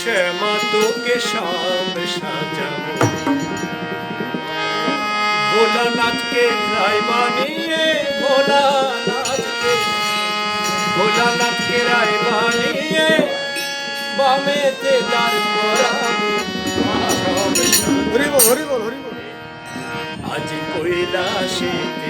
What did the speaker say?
শ্যামা তোকে সব সাজাবো ভোলানাথকে রায় বানিয়ে ভোলানাথকে ভোলানাথকে রায় বানিয়ে বামেতে দাঁড় করাবো সব সাজাবো। হরি বল হরি বল হরি বল আজ কৈলাসীতে